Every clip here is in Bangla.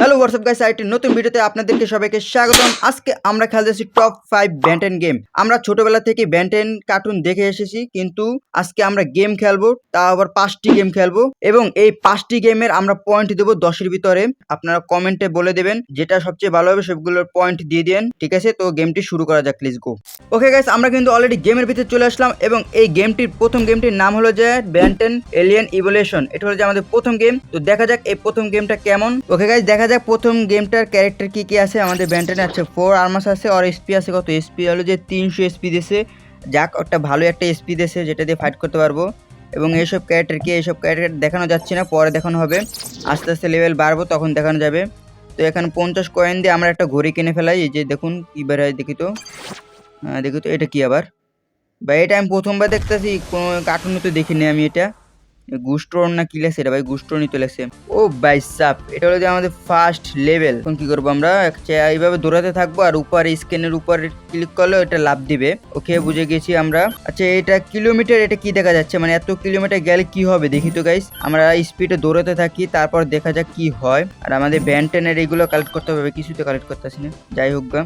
হ্যালো হোয়াটসঅ্যাপ গাইস আইটি নতুন ভিডিওতে আপনাদেরকে সবাইকে স্বাগতম। আজকে আমরা খেলতেছি টপ ফাইভ ব্যান্টেন গেম আমরা ছোটবেলা থেকে ব্যান্টেন কার্টুন দেখে এসেছি, কিন্তু আজকে আমরা গেম খেলব তা আবার পাঁচটি গেম খেলব। এবং এই পাঁচটি গেমের আমরা পয়েন্ট দেবো দশের ভিতরে। আপনারা কমেন্টে বলে দেবেন যেটা সবচেয়ে ভালো হবে সবগুলোর পয়েন্ট দিয়ে দেন ঠিক আছে? তো গেমটি শুরু করা যাক প্লিজ গো ওকে গাইস আমরা কিন্তু অলরেডি গেমের ভিতরে চলে আসলাম, এবং এই গেমটির প্রথম গেমটির নাম হলো যে ব্যান্টেন এলিয়েন ইভলিউশন এটা হলো যে আমাদের প্রথম গেম তো দেখা যাক এই প্রথম গেমটা কেমন। ওকে গাইস দেখা যাক প্রথম গেমটার ক্যারেক্টার কী কী আছে? আমাদের ব্যান্টেনে আছে ফোর আর্মাস আছে আর এসপি আছে কত? এসপি হলো যে তিনশো এসপি দিয়েছে। যাক একটা ভালো একটা এসপি দিয়েছে যেটা দিয়ে ফাইট করতে পারব। এবং এইসব ক্যারেক্টার কি এইসব ক্যারেক্টার দেখানো যাচ্ছে না পরে দেখানো হবে। আস্তে আস্তে লেভেল বাড়বো তখন দেখানো যাবে। তো এখানে পঞ্চাশ কয়েন দিয়ে আমরা একটা ঘড়ি কিনে ফেলাই। এই যে দেখুন কী বের হয় দেখি তো। আহ, দেখি তো এটা কি আবার? ভাই এটা আমি প্রথমবার দেখতেছি কোনো কার্টুনে তো দেখিনি আমি এটা। গুস্ট্রন না কি লেগছে এটা ভাই? গুস্ট্রনই তো লেগছে ও ভাই সাপ, এটা হলো যে আমাদের ফার্স্ট লেভেল এখন কি করব আমরা? এইভাবে দৌড়াতে থাকব আর উপরে স্ক্যানের উপরে ক্লিক করলে এটা লাভ দিবে। ওকে, বুঝে গেছি আমরা। আচ্ছা এটা কিলোমিটার, এটা কি দেখা যাচ্ছে? মানে এত কিলোমিটার গেলে কি হবে? দেখি তো গাইস আমরা স্পিডে দৌড়াতে থাকি, তারপর দেখা যাক কি হয়। আর আমাদের ব্যান্টেনের এইগুলো কালেক্ট করতে হবে কিছুতে কালেক্ট করতেছি না যাই হোক গা।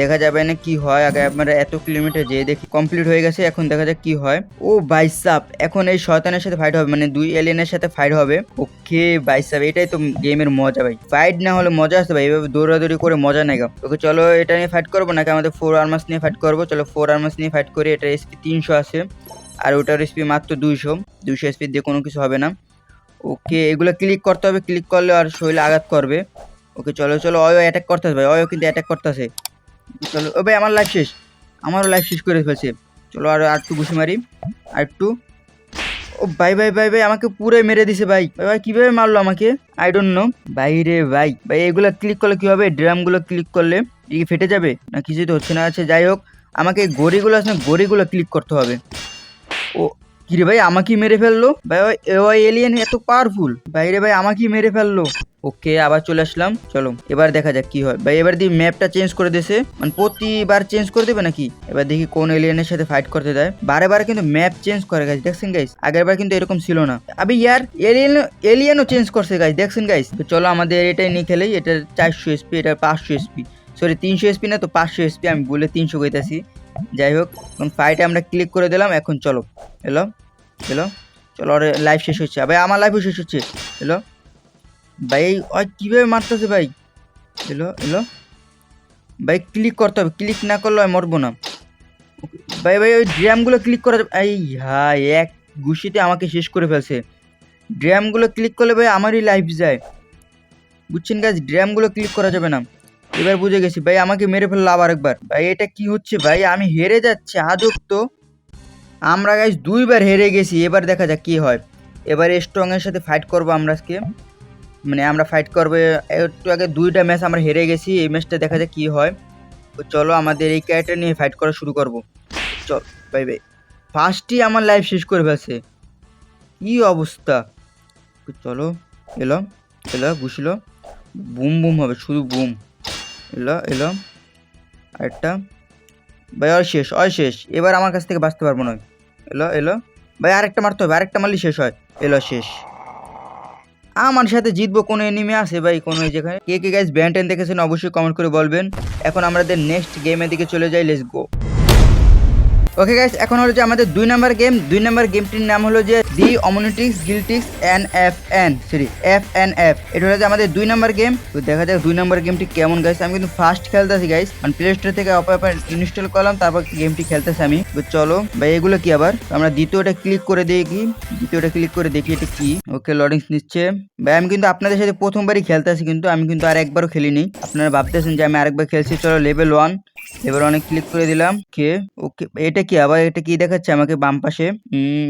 দেখা যাবে না কি হয়। আগে আমরা এত কিলোমিটার যেয়ে দেখি কমপ্লিট হয়ে গেছে, এখন দেখা যাক কি হয়। ও বাইসাপ এখন এই শয়তানের সাথে ফাইট হবে মানে দুই এলিয়েনের সাথে ফাইট হবে। ওকে বাইসাপ এটাই তো গেমের মজা ভাই। ফাইট না হলে মজা আসতে ভাই, এভাবে দৌড়াদৌড়ি করে মজা নেই ওকে চলো এটা নিয়ে ফাইট করব, নাকি আমাদের ফোর আর্মাস নিয়ে ফাইট করব? চলো ফোর আর্মাস নিয়ে ফাইট করি এটা এসপি তিনশো আছে। আর ওটার এসপি মাত্র দুইশো। দুইশো এসপি দিয়ে কোনো কিছু হবে না। ওকে, এগুলো ক্লিক করতে হবে ক্লিক করলে আর শরীরে আঘাত করবে। ওকে, চলো চলো, অয় অ্যাটাক করতেছে ভাই অয় কিন্তু অ্যাটাক করতেছে। চলো, ও ভাই, আমার লাইফ শেষ। আমারও লাইফ শেষ করে ফেলছে। চলো আর একটু ঘুষি মারি। আর একটু ও ভাই ভাই ভাই ভাই, আমাকে পুরো মেরে দিছে ভাই। ভাই ভাই, কীভাবে মারলো আমাকে? আই ডোন্ট নো ভাই রে ভাই। ভাই, এগুলো ক্লিক করলে কী হবে? ড্রামগুলো ক্লিক করলে কি ফেটে যাবে? না, কিছুই তো হচ্ছে না। আছে যাই হোক, আমাকে গড়িগুলো আছে গড়িগুলো ক্লিক করতে হবে। ও কিরে ভাই, আমাকেই মেরে ফেলল? ভাই এলিয়েন এত পাওয়ারফুল ভাইরে ভাই, আমাকেই মেরে ফেলল। ওকে, আবার চলে আসলাম। চলো, এবার দেখা যাক কি হয়। ভাই, এবার দিয়ে ম্যাপটা চেঞ্জ করে দিয়েছে। মানে প্রতিবার চেঞ্জ করে দেবে নাকি? এবার দেখি কোন এলিয়েনের সাথে ফাইট করতে দেয়। বারে বারে কিন্তু ম্যাপ চেঞ্জ করে গাইস দেখছেন গাইস আগের বার কিন্তু এরকম ছিল না। আবে ইয়ার এলিয়েন এলিয়েনও চেঞ্জ করছে গাইস দেখছেন গাইস চলো, আমাদের এটাই নিয়ে খেলেই এটা চারশো এসপি এটা পাঁচশো এসপি সরি তিনশো এসপি না তো পাঁচশো এসপি আমি বলে তিনশো কইতাছি। যাই হোক, এখন ফাইটে আমরা ক্লিক করে দিলাম, এখন চলো। এলো এলো চলো, আরে লাইফ শেষ হচ্ছে। ভাই আমার লাইফও শেষ হচ্ছে। এলো ভাই ওই কীভাবে মারতেছে ভাই? এলো এলো ভাই ক্লিক করতে হবে। ক্লিক না করলে আমি মরবো না। ভাই ভাই, ওই ড্রামগুলো ক্লিক করা যাবে এই হাই এক ঘুষিতে আমাকে শেষ করে ফেলছে। ড্রামগুলো ক্লিক করলে ভাই আমারই লাইফ যায়। বুঝছেন গাছ ড্রামগুলো ক্লিক করা যাবে না। এবার বুঝে গেছি, ভাই আমাকে মেরে ফেলল আবার একবার। ভাই, এটা কি হচ্ছে ভাই? আমি হেরে যাচ্ছি আজব তো আমরা গাইজ দুইবার হেরে গেছি, এবার দেখা যাক কি হয়। এবার স্ট্রংয়ের সাথে ফাইট করব আমরা আজকে। মানে আমরা ফাইট করব, একটু আগে দুইটা ম্যাচ আমরা হেরে গেছি, এই ম্যাচটা দেখা যাক কি হয়। তো চলো আমাদের এই ক্যারেক্টার নিয়ে ফাইট করা শুরু করব। চল ভাই ভাই ফার্স্টই আমার লাইফ শেষ করে ফেলছে। কি অবস্থা? চলো, এলো এলো বুঝলো বুম বুম হবে, শুধু বুম। এলো এলো। আরেকটা। ভাই আর শেষ অয় শেষ। এবার আমার কাছ থেকে বাঁচতে পারব না। এলো এলো। ভাই, আরেকটা মারতে হবে, আরেকটা মারলে শেষ হয়। এলো, শেষ। আমার সাথে জিতবো কোনো এনিমে আছে ভাই? কোনো যেখানে কে কে গাইজ ব্যান্ড দেখেছেন? অবশ্যই কমেন্ট করে বলবেন। এখন আমাদের নেক্সট গেমের দিকে চলে যাই লেটস গো ওকে গাইস এখন হলো যে আমাদের দুই নাম্বার গেম দুই নাম্বার গেমটির নাম হলো যে দি অমনিটিক্স গিলটিক্স N F N sorry F N F এটা হলো যে আমাদের দুই নাম্বার গেম তো দেখা যাক দুই নাম্বার গেমটি কেমন গাইস আমি কিন্তু ফার্স্ট খেলতেছি গাইস মানে প্লে স্টোর থেকে অপ ইনস্টল করলাম, তারপর গেমটি খেলতেছি আমি। তো চলো, ভাই, এগুলো কি আবার? আমরা দ্বিতীয়টা ক্লিক করে দেখি দ্বিতীয়টা ক্লিক করে দেখি এটা কি। ওকে লোডিংস নিচ্ছে। ভাই, আমি কিন্তু আপনাদের সাথে প্রথমবারই খেলতেছি কিন্তু, আমি কিন্তু আর একবারও খেলিনি। আপনারা ভাবতেছেন যে আমি আরেকবার খেলছি। চলো লেভেল ওয়ান এবার অনেক ক্লিক করে দিলাম। কে? ওকে, এটা কি? আবার এটা কি দেখাচ্ছে আমাকে বাম পাশে?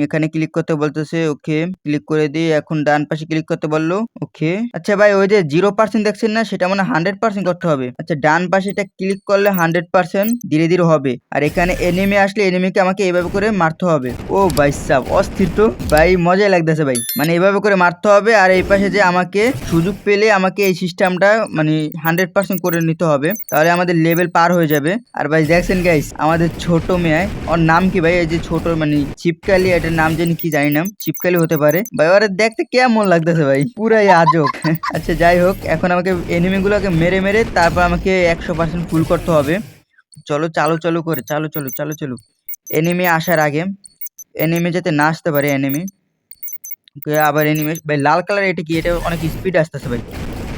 এখানে ক্লিক করতে বলতেছে, ওকে ক্লিক করে দিয়ে এখন ডান পাশে ক্লিক করতে বলল, ওকে। আচ্ছা ভাই, ওই যে জিরো পার্সেন্ট দেখছেন না, সেটা মানে হান্ড্রেড পার্সেন্ট করতে হবে। আচ্ছা ডান পাশে এটা ক্লিক করলে হান্ড্রেড পার্সেন্ট ধীরে ধীরে হবে। আর এখানে এনিমি আসলে এনিমিকে আমাকে এভাবে করে মারতে হবে। ও ভাই সাব, অস্থির তো। ভাই, মজাই লাগতেছে ভাই। মানে এভাবে করে মারতে হবে, আর এই পাশে যে আমাকে সুযোগ পেলে আমাকে এই সিস্টেমটা মানে হান্ড্রেড পার্সেন্ট করে নিতে হবে। তাহলে আমাদের লেভেল পার হয়ে যাবে। আর ভাই দেখছেন গাইস আমাদের ছোট মেয়ে, ওর নাম কি ভাই? এই যে ছোট মানে চিপকালি, এটার নাম জানি কি জানি না। চিপকালি হতে পারে। ভাই, ওরা দেখতে কেমন লাগতেছে ভাই? পুরাই আজব। আচ্ছা যাই হোক, এখন আমাকে এনিমি গুলোকে মেরে মেরে তারপর আমাকে একশো পার্সেন্ট ফুল করতে হবে। চলো, চালু চালু করে, চালু চালু চালু চালু। এনিমি আসার আগে এনিমি যাতে না আসতে পারে এনিমি আবার এনিমি ভাই, লাল কালার এটা কি? এটা অনেক স্পিড আসতেছে ভাই।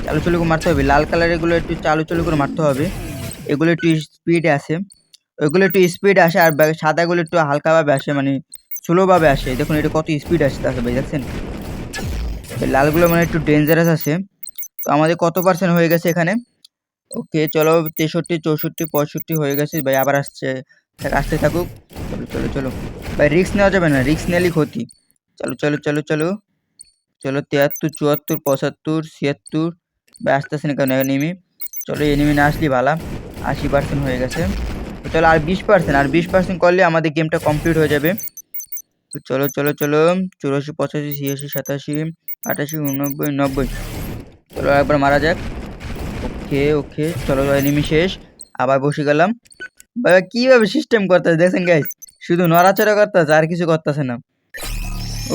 চালু চালু করে মারতে হবে। লাল কালার এগুলো একটু চালু চালু করে মারতে হবে। এগুলো একটু স্পিডে আসে। ওইগুলো একটু স্পিড আসে আর সাদাগুলো একটু হালকাভাবে আসে মানে স্লোভাবে আসে। দেখুন এটা কত স্পিড আসতে আসে ভাই, দেখছেন? লালগুলো মানে একটু ডেঞ্জারাস আছে তো আমাদের কত পার্সেন্ট হয়ে গেছে এখানে? ওকে চলো তেষট্টি, চৌষট্টি, পঁয়ষট্টি হয়ে গেছে। ভাই, আবার আসছে। আসতে থাকুক। চলো চলো চলো। ভাই রিক্স নেওয়া যাবে না রিক্স নিলেই ক্ষতি। চলো চলো চলো চলো। চলো, তিয়াত্তর, চুয়াত্তর, পঁচাত্তর, ছিয়াত্তর। ভাই, আসতেছে না কেন এনিমি চলো এনিমি না আসলে ভালো। আশি পার্সেন্ট হয়ে গেছে। তো চলো আর বিশ পার্সেন্ট আর বিশ পার্সেন্ট করলে আমাদের গেমটা কমপ্লিট হয়ে যাবে। তো চলো চলো চলো, চুরাশি, পঁচাশি, ছিয়াশি, সাতাশি, আটাশি, উননব্বই, নব্বই। চলো একবার মারা যাক। ওকে ওকে, চলো এনিমি শেষ। আবার বসে গেলাম। বাবা, কীভাবে সিস্টেম করতেছে? দেখছেন গাইস শুধু নড়াচড়া করতেছে, আর কিছু করতেছে না।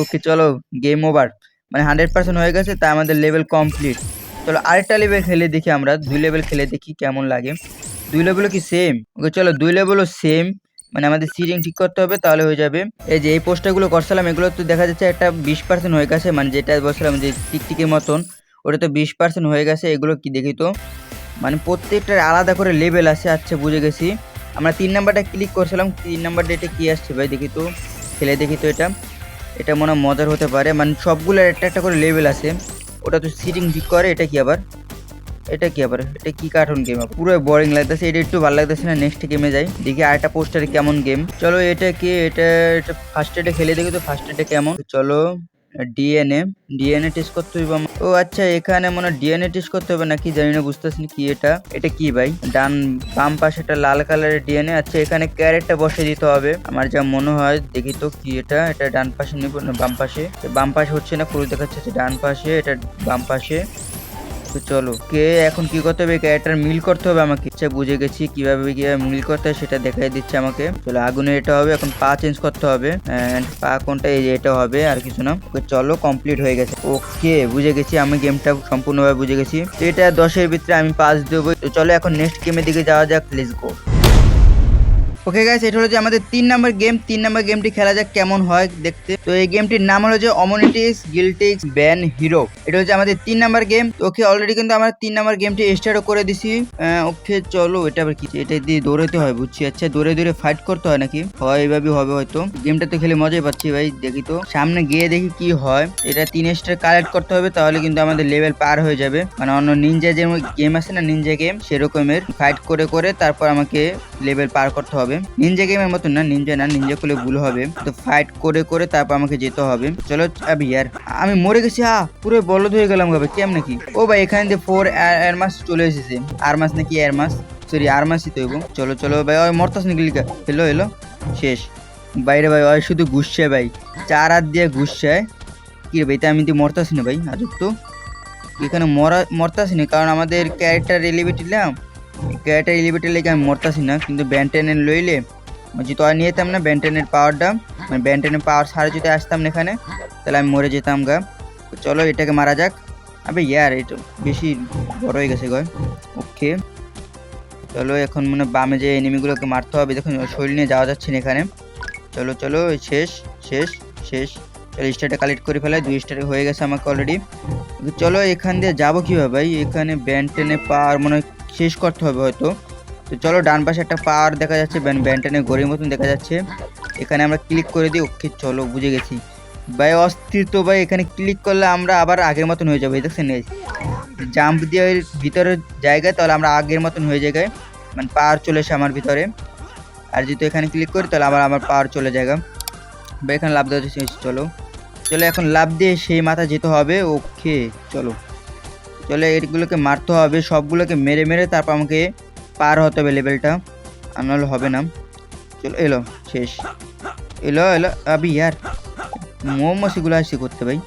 ওকে, চলো গেম ওভার মানে হান্ড্রেড পার্সেন্ট হয়ে গেছে, তাই আমাদের লেভেল কমপ্লিট চলো আরেকটা লেভেল খেলে দেখি আমরা। দুই লেভেল খেলে দেখি কেমন লাগে। দুই লেভেলও কি সেম ওকে, চলো, দুই লেভেলও সেম মানে আমাদের সিটিং ঠিক করতে হবে, তাহলে হয়ে যাবে। এই যে, এই পোস্টারগুলো করছিলাম, এগুলো তো দেখা যাচ্ছে একটা বিশ পার্সেন্ট হয়ে গেছে। মানে যেটা বলছিলাম যে টিকটিকের মতন, ওটা তো বিশ পার্সেন্ট হয়ে গেছে। এগুলো কি দেখি তো? মানে প্রত্যেকটার আলাদা করে লেভেল আছে আচ্ছা বুঝে গেছি। আমরা তিন নাম্বারটা ক্লিক করছিলাম, তিন নাম্বারটা এটা কী আসছে ভাই, দেখি তো। খেলে দেখি তো এটা। এটা মনে মজার হতে পারে। মানে সবগুলোর একটা একটা করে লেভেল আছে। ওটা তো সিটিং ঠিক করে, এটা কি আবার? এটা কি আবার? এটা কি কার্টুন গেম পুরো বোরিং লাগতেছে, এটা একটু ভালো লাগতেছে না নেক্সট গেমে যাই। দেখি আর আরেকটা পোস্টারে কেমন গেম চলো এটা কি, এটা এটা ফার্স্ট এডে খেলে দেখি তো ফার্স্ট এডে কেমন। চলো ডিএনএ ডিএনএ টেস্ট করতে আমার। ও আচ্ছা এখানে মনে হয় ডিএনএ টেস্ট করতে হবে নাকি জানি না বুঝতেছি কি এটা। এটা কি ভাই? ডান, বাম পাশে একটা লাল কালারের ডিএনএ আচ্ছা এখানে ক্যারেটটা বসে দিতে হবে। আমার যা মনে হয়, দেখি তো কি এটা। এটা ডান পাশে নিব না, বাম পাশে। বাম পাশে হচ্ছে না, পুরো দেখাচ্ছে ডান পাশে, এটা বাম পাশে। তো চলো, কে এখন কি করতে হবে? ক্যারেক্টার মিল করতে হবে আমাকে। আচ্ছা বুঝে গেছি কীভাবে কীভাবে মিল করতে হয়, সেটা দেখাই দিচ্ছে আমাকে। চলো, আগুনে এটা হবে, এখন পা চেঞ্জ করতে হবে। অ্যান্ড পা কোনটা, এই এটা হবে, আর কিছু না। ওকে, চলো কমপ্লিট হয়ে গেছে। ওকে, বুঝে গেছি আমি গেমটা সম্পূর্ণভাবে বুঝে গেছি। এটা দশের ভিতরে আমি পাঁচ দেবো তো চলো, এখন নেক্সট গেমের দিকে যাওয়া যাক। প্লিজ গো ওকে গাইস এটা হলো যে আমাদের তিন নাম্বার গেম তিন নাম্বার গেমটি খেলা যাক কেমন হয় দেখতে। তো এই গেমটির নাম হলো যে অমনিটিক্স গিলটিক্স ব্যান হিরো এটা হচ্ছে আমাদের তিন নাম্বার গেম ওকে অলরেডি কিন্তু আমরা তিন নাম্বার গেমটি স্টার্টও করে দিছি। ওকে চলো, এটা আবার কি? এটা দিয়ে দৌড়াতে হয়, বুঝছি। আচ্ছা দৌড়ে দৌড়ে ফাইট করতে হয় নাকি? হয় এইভাবে হবে হয়তো। গেমটা তো খেলে মজাই পাচ্ছি ভাই, দেখি তো। সামনে গিয়ে দেখি কি হয়। এটা তিন স্টার কালেক্ট করতে হবে, তাহলে কিন্তু আমাদের লেভেল পার হয়ে যাবে। মানে অন্য নিনজা যে গেম আছে না নিনজা গেম সেরকমের ফাইট করে করে তারপর আমাকে লেভেল পার করতে হবে। নিনজা গেমের মতন না নিনজা না নিনজা করলে ভুল হবে। তো ফাইট করে করে তারপর আমাকে যেতে হবে। চলো, আবি ইয়ার আমি মরে গেছি, হা, পুরো বলদ হয়ে গেলাম ভাবে কেম নাকি? ও ভাই, এখানে দিয়ে ফোর এয়ার মাস চলে এসেছে। আর মাস নাকি এয়ার মাস সরি আর মাসই তো এবং চলো চলো, ভাই, ওই মরতাস নাকি এলো এলো শেষ। বাইরে ভাই, ওই শুধু ঘুষছে ভাই। চার হাত দিয়ে ঘুষছে। কি রে ভাই, তা আমি তো মরতাছি না ভাই, আজব তো। এখানে মরা, মরতাছি না, কারণ আমাদের ক্যারেক্টার এলিভেট নিলাম। ক্যারেক্টার এলিভেটের লেগে আমি মরতাছি না, কিন্তু ব্যান্টেনের লইলে যদি তো আর নিয়ে যেতাম না ব্যান্টেনের পাওয়ারটা মানে ব্যান্টেনের পাওয়ার সারে যদি আসতাম না এখানে, তাহলে আমি মরে যেতাম গা। চলো এটাকে মারা যাক। আবে ইয়ার এটা বেশি বড় হয়ে গেছে গয় ওকে। চলো এখন মনে বামে যে এনিমিগুলোকে মারতে হবে, দেখুন শরীর নিয়ে যাওয়া যাচ্ছে না এখানে। চলো চলো শেষ শেষ শেষ। চলো স্টারটা কালেক্ট করে ফেলাই দুই স্টার হয়ে গেছে আমাকে অলরেডি চলো এখান দিয়ে যাব কীভাবে ভাই? এখানে ব্যান্টেনে পাওয়ার মনে হয় শেষ করতে হবে হয়তো। তো চলো, ডান পাশে একটা পাওয়ার দেখা যাচ্ছে, ব্যান- ব্যান্টেনের গড়ির মতন দেখা যাচ্ছে। এখানে আমরা ক্লিক করে দিই, ওকে চলো, বুঝে গেছি। ভাই, অস্থির তো ভাই, এখানে ক্লিক করলে আমরা আবার আগের মতন হয়ে যাব, দেখছেন জাম্প দিয়ে ভিতরের জায়গায়, তাহলে আমরা আগের মতন হয়ে জায়গায় মানে পাওয়ার চলে এসে আমার ভিতরে। আর যদি এখানে ক্লিক করি, তাহলে আবার আমার পাওয়ার চলে জায়গা বা এখানে লাভ দেওয়া চলো। চলো, এখন লাভ দিয়ে সেই মাথা যেতে হবে, ওকে, চলো। চলো এগুলোকে মারতে হবে, সবগুলোকে মেরে মেরে তারপর আমাকে পার হতে হবে লেভেলটা আর নাহলে হবে না। চলো এলো, শেষ। এলো এলো, আবি ইয়ার মোমোসিগুলো আসছে করতে ভাই।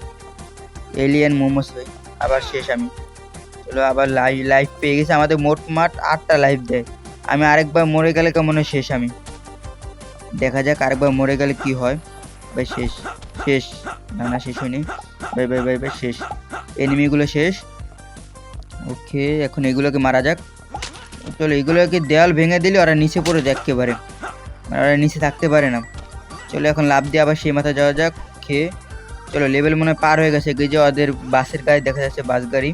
এলিয়ান মোমোস ভাই, আবার শেষ আমি। চলো আবার লাইভ লাইভ পেয়ে গেছে, আমাদের মোট মাঠ আটটা লাইভ দেয়। আমি আরেকবার মরে গেলে কেমন শেষ আমি? দেখা যাক আরেকবার মরে গেলে কি হয়। ভাই, শেষ। শেষ। না না, শেষ হয়নি। ভাই ভাই ভাই ভাই, শেষ। এনিমিগুলো শেষ। ওকে, এখন এগুলোকে মারা যাক। চলো, এগুলোকে দেওয়াল ভেঙে দিলে ওরা নিচে পড়ে যায় একেবারে। মানে ওরা নিচে থাকতে পারে না। চলো, এখন লাভ দিয়ে আবার সেই মাথা যাওয়া যাক। খেয়ে চলো লেভেল মনে পার হয়ে গেছে। গিয়ে ওদের বাসের গায়ে দেখা যাচ্ছে, বাস গাড়ি।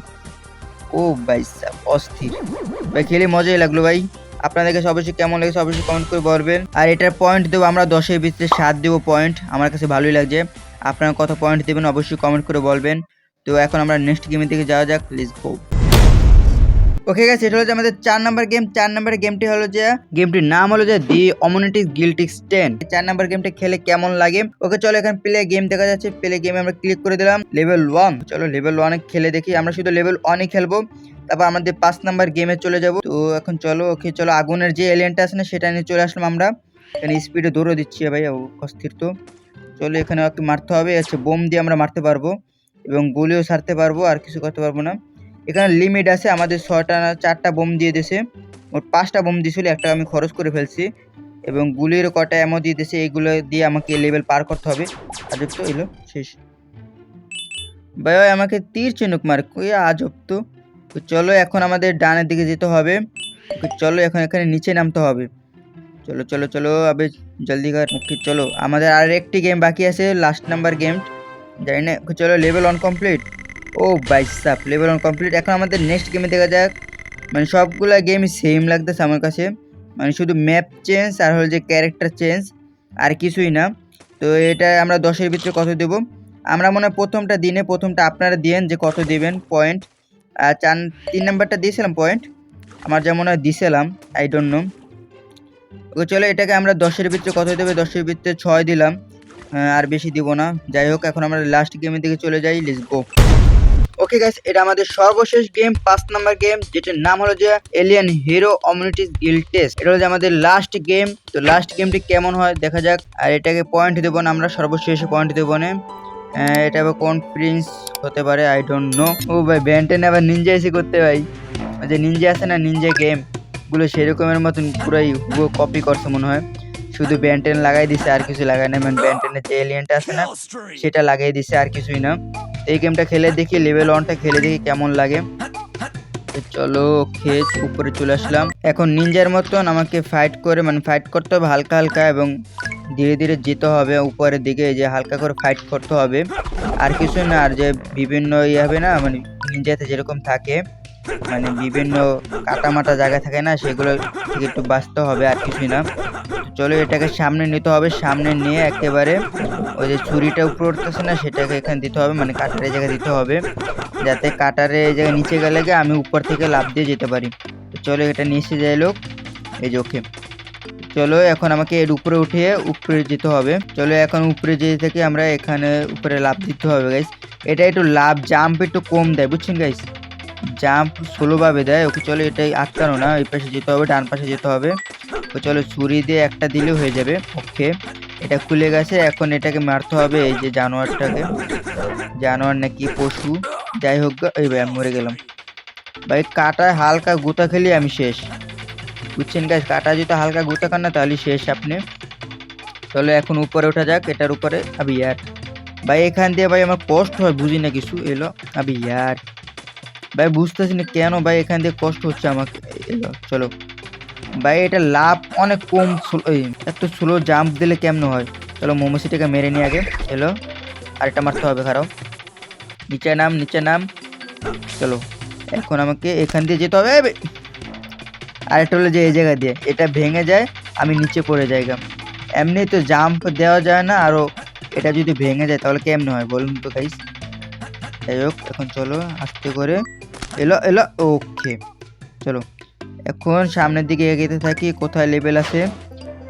ও ভাই অস্থির। ভাই, খেলে মজাই লাগল ভাই। আপনাদের কাছে অবশ্যই কেমন লেগেছে অবশ্যই কমেন্ট করে বলবেন। আর এটার পয়েন্ট দেবো, আমরা দশের ভিতরে সাত দেবো পয়েন্ট আমার কাছে ভালোই লাগছে। আপনারা কত পয়েন্ট দেবেন অবশ্যই কমেন্ট করে বলবেন। তো এখন আমরা নেক্সট গেমের দিকে যাওয়া যাক। প্লিজ ওকে গেছে এটা যে আমাদের চার নাম্বার গেম চার নাম্বার গেমটি হলো যে গেমটির নাম হলো যে দি অমনিটিস গিল্টিক্স টেন চার নাম্বার গেমটি খেলে কেমন লাগে? ওকে চলো এখানে প্লে গেম দেখা যাচ্ছে। প্লে গেমে আমরা ক্লিক করে দিলাম লেভেল ওয়ান চলো লেভেল ওয়ানে খেলে দেখি। আমরা শুধু লেভেল ওয়ানই খেলব। তারপর আমাদের পাঁচ নাম্বার গেমে চলে যাব। তো এখন চলো ওকে চলো আগুনের যে এলিয়েনটা আছে না, সেটা নিয়ে চলে আসলাম আমরা। এখানে স্পিডে দৌড়ে দিচ্ছি ভাই অস্থির তো। চলো এখানে ওকে মারতে হবে। আচ্ছা বোম দিয়ে আমরা মারতে পারব এবং গুলিও সারতে পারব, আর কিছু করতে পারব না। এখানে লিমিট আছে, আমাদের ছটা না, চারটা বোম দিয়ে দিয়েছে। মোট পাঁচটা বোম দিয়েছিল, একটা আমি খরচ করে ফেলছি। এবং গুলির কটা এমন দিয়ে দিয়েছে, এগুলো দিয়ে আমাকে লেভেল পার করতে হবে। আজব তো, এলো, শেষ। ভাই আমাকে তীর চিনুক মার, কই আজব তো। চলো, এখন আমাদের ডানের দিকে যেতে হবে। চলো, এখন এখানে নিচে নামতে হবে। চলো চলো চলো, আবে, জলদি কর। ওকে, চলো, আমাদের আর একটি গেম বাকি আছে লাস্ট নাম্বার গেম জানি না চলো লেভেল অন কমপ্লিট ও বাইশ সাপ লেভেল অন কমপ্লিট এখন আমাদের নেক্সট গেমে দেখা যাক। মানে সবগুলো গেমই সেম লাগতেছে আমার কাছে। মানে শুধু ম্যাপ চেঞ্জ আর হল যে ক্যারেক্টার চেঞ্জ আর কিছুই না। তো এটা আমরা দশের ভিতরে কত দেব? আমরা মনে হয় প্রথমটা দিনে প্রথমটা আপনারা দিয়েন যে কত দেবেন পয়েন্ট আর চার, তিন নাম্বারটা দিয়েছিলাম পয়েন্ট আমার যেমন মনে হয় দিয়েছিলাম আই ডোন্ট নো ওকে চলো এটাকে আমরা দশের ভিতরে কত দেবে? দশের ভিতরে ছয় দিলাম। আর বেশি দিব না। যাই হোক, এখন আমরা লাস্ট গেমের দিকে চলে যাই। লেটস গো ওকে গাইস এটা আমাদের সর্বশেষ গেম পাঁচ নাম্বার গেম যেটার নাম হলো যে এলিয়ান হিরো অমিউনিটিস গিল টেস্ট এটা হলো যে আমাদের লাস্ট গেম তো লাস্ট গেমটি কেমন হয় দেখা যাক। আর এটাকে পয়েন্ট দেবো না আমরা সর্বশেষে পয়েন্ট দেবো না। আহ, এটা আবার কোন প্রিন্স হতে পারে আই ডোন্ট নো ও ভাই ব্যান্টেন আবার নিনজা এসে করতে ভাই। যে নিনজা আছে না নিনজা গেমগুলো সেরকমের মতন পুরাই হুবো কপি করছে মনে হয়। শুধু ব্যান্টেন লাগাই দিছে আর কিছু লাগাই না। মানে ব্যান্টেনের যে এলিয়েনটা আছে না সেটা লাগিয়ে দিছে আর কিছুই না। এই গেমটা খেলে দেখি লেভেল ওয়ানটা খেলে দেখি কেমন লাগে। চলো, খেয়ে উপরে চলে আসলাম। এখন নিনজার মতন আমাকে ফাইট করে মানে ফাইট করতে হবে হালকা হালকা এবং ধীরে ধীরে যেতে হবে উপরের দিকে যে হালকা করে ফাইট করতে হবে। আর কিছু না, আর যে বিভিন্ন ইয়ে হবে না মানে নিনজাতে যেরকম থাকে। মানে বিভিন্ন কাটামাটা জায়গা থাকে না, সেগুলো থেকে একটু বাঁচতে হবে আর কিছুই না। চলো এটাকে সামনে নিতে হবে, সামনে নিয়ে একেবারে ওই যে ছুরিটা উপরে উঠতেছে না, সেটাকে এখানে দিতে হবে মানে কাটারের জায়গায় দিতে হবে, যাতে কাটারে জায়গায় নিচে গেলে গিয়ে আমি উপর থেকে লাফ দিয়ে যেতে পারি। চলো এটা নিচে যাই লোক, এই যে ওকে। চলো এখন আমাকে এর উপরে উঠিয়ে উপরে যেতে হবে। চলো এখন উপরে যেতে থেকে আমরা এখানে উপরে লাভ দিতে হবে গাইস এটা একটু লাভ জাম্প একটু কম দেয়, বুঝছেন গাইস জাম্প স্লোভাবে দেয়, ওকে চলো এটাই আটকানো না, এই পাশে যেতে হবে, ডান পাশে যেতে হবে। তো চলো ছুরি দিয়ে একটা দিলেও হয়ে যাবে, ওকে। এটা খুলে গেছে, এখন এটাকে মারতে হবে এই যে জানোয়ারটাকে। জানোয়ার নাকি পশু, যাই হোক এই ভাই মরে গেলাম। ভাই কাটায় হালকা গুতা খেলি আমি শেষ। বুঝছেন গাছ কাটা যদি হালকা গুতা খান না, তাহলে শেষ আপনি। চলো এখন উপরে ওঠা যাক, এটার উপরে আবি ইয়ার ভাই, এখান দিয়ে ভাই আমার কষ্ট হয়, বুঝি না কিছু, এলো আবি ইয়ার ভাই বুঝতেছি না কেন ভাই এখান দিয়ে কষ্ট হচ্ছে আমাকে? চলো। ভাই এটা লাভ অনেক কম এত স্লো জাম্প দিলে কেমন হয়? চলো মোমোসিটাকে মেরে নিয়ে আগে এলো আরেকটা মারতে হবে, খারাপ। নিচে নাম নিচে নাম। চলো। এখন আমাকে এখান দিয়ে যেতে হবে আরেকটা হলো যে এই জায়গা দিয়ে। এটা ভেঙে যায়, আমি নিচে পড়ে যাই গা। এমনি তো জাম্প দেওয়া যায় না আরও এটা যদি ভেঙে যায় তাহলে কেমনে হয় বলুন তো গাইস যাই হোক, এখন চলো আস্তে করে। এলো এলো, ওকে। চলো। এখন সামনের দিকে এগিয়ে থাকি, কোথায় লেভেল আছে?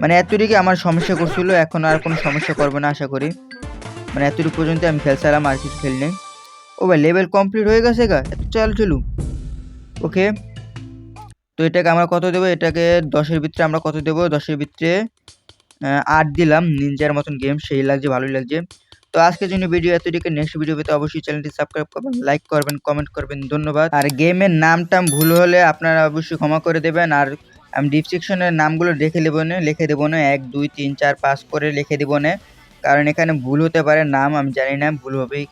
মানে এতটুকু আমার সমস্যা করছিল, এখন আর কোনো সমস্যা করবে না, আশা করি। মানে এতটুকু পর্যন্ত আমি খেলছিলাম আর কিছু খেলিনি ও ভাই লেভেল কমপ্লিট হয়ে গেছে গা, এত চাল চলু ওকে। তো এটাকে আমরা কত দেবো? এটাকে দশের ভিতরে আমরা কত দেবো? দশের ভিতরে আট দিলাম নিনজার মতন গেম সেই লাগছে, ভালোই লাগছে। তো আজকের জন্য ভিডিও এতটুকু নেক্সট ভিডিও পেতে অবশ্যই চ্যানেলটি সাবস্ক্রাইব করবেন লাইক করবেন কমেন্ট করবেন। ধন্যবাদ। আর গেমের নাম টাম ভুল হলে আপনারা অবশ্যই ক্ষমা করে দেবেন। আর আমি ডিসক্রিপশনের নামগুলো লিখে দেবো না, লিখে দেবো না। এক, দুই, তিন, চার, পাঁচ করে লিখে দেবো না। কারণ এখানে ভুল হতে পারে, নাম আমি জানি না, ভুল হবেই।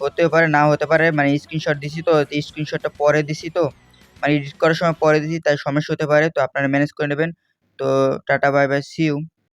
হতেও পারে না হতে পারে। মানে স্ক্রিনশট দিছি তো স্ক্রিনশটটা পরে দিছি তো। মানে এডিট করার সময় পরে দিছি, তাই সমস্যা হতে পারে। তো আপনারা ম্যানেজ করে নেবেন। তো tata bye bye see you